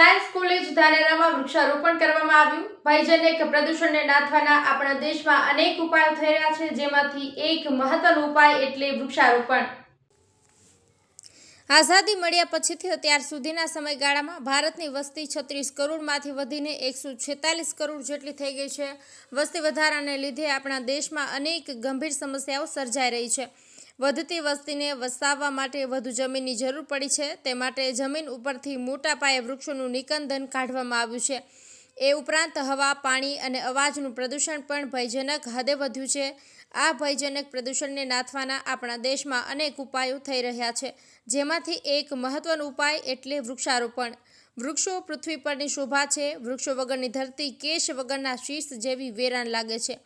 Science college ધાનેરામાં વૃક્ષારોપણ કરવામાં આવ્યું. ભયજનક પ્રદૂષણને નાથવાના આપણા દેશમાં અનેક ઉપાયો થઈ રહ્યા છે, જેમાંથી એક મહત્વનો ઉપાય એટલે વૃક્ષારોપણ. આઝાદી મળ્યા પછીથી અત્યાર સુધીના સમયગાળામાં ભારતની વસ્તી છત્રીસ કરોડમાંથી વધીને એકસો છેતાલીસ કરોડ જેટલી થઈ ગઈ છે. વસ્તી વધારાને લીધે આપણા દેશમાં અનેક ગંભીર સમસ્યાઓ સર્જાઈ રહી છે. વધતી વસ્તીને વસાવવા માટે વધુ જમીનની જરૂર પડી છે. તે માટે જમીન ઉપરથી મોટા પાયે વૃક્ષોનું નિકંદન કાઢવામાં આવ્યું છે. એ ઉપરાંત હવા, પાણી અને અવાજનું પ્રદૂષણ પણ ભયજનક હદે વધ્યું છે. આ ભયજનક પ્રદૂષણને નાથવાના આપણા દેશમાં અનેક ઉપાયો થઈ રહ્યા છે. જેમાંથી એક મહત્વનો ઉપાય એટલે વૃક્ષારોપણ. વૃક્ષો પૃથ્વી પરની શોભા છે. વૃક્ષો વગરની ધરતી કેશ વગરના શીશ જેવી વેરાન લાગે છે.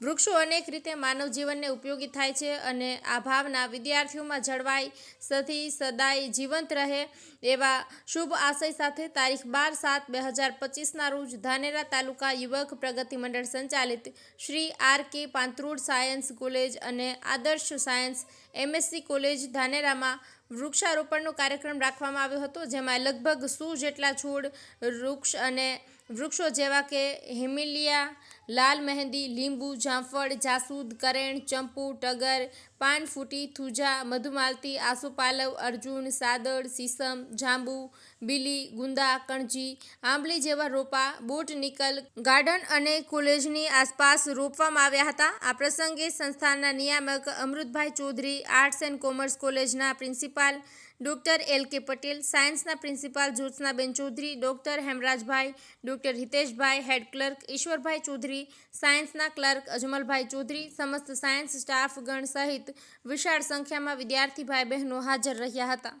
વૃક્ષો અનેક રીતે માનવ જીવનને ઉપયોગી થાય છે અને આ ભાવના વિદ્યાર્થીઓમાં જળવાઈ સથી સદાય જીવંત રહે એવા શુભ આશય સાથે તારીખ બાર સાત બે હજાર પચીસના રોજ ધાનેરા તાલુકા યુવક પ્રગતિ મંડળ સંચાલિત Shri R K પાંતરૂડ science college અને આદર્શ સાયન્સ એમએસસી કોલેજ ધાનેરામાં વૃક્ષારોપણનો કાર્યક્રમ રાખવામાં આવ્યો હતો, જેમાં લગભગ સો જેટલા છોડ, વૃક્ષ અને વૃક્ષો જેવા કે હિમિલિયા લાલ મહેંદી લીંબુ જામફળ જાસૂદ કરેણ ચંપુ ટગર પાનફૂટી, થુજા, મધુમાલતી, આસોપાલવ, અર્જુન, સાદળ, સીસમ, જાંબુ, બીલી, ગુંદા, કણજી, આંબલી જેવા રોપા, બોટ નિકલ, ગાર્ડન અને કોલેજની આસપાસ રોપવામાં આવ્યા હતા. આ પ્રસંગે સંસ્થાના નિયામક Amrutbhai Chaudhari, arts and commerce કોલેજના principal doctor L K Patel, સાયન્સના principal Jyotsnaben Chaudhari, doctor Hemrajbhai, doctor Hiteshbhai, head clerk Ishwarbhai Chaudhari, સાયન્સના ક્લર્ક અજમલભાઈ ચૌધરી, સમસ્ત સાયન્સ સ્ટાફગણ વિશાળ સંખ્યામાં વિદ્યાર્થી ભાઈ બહેનો હાજર રહ્યા હતા.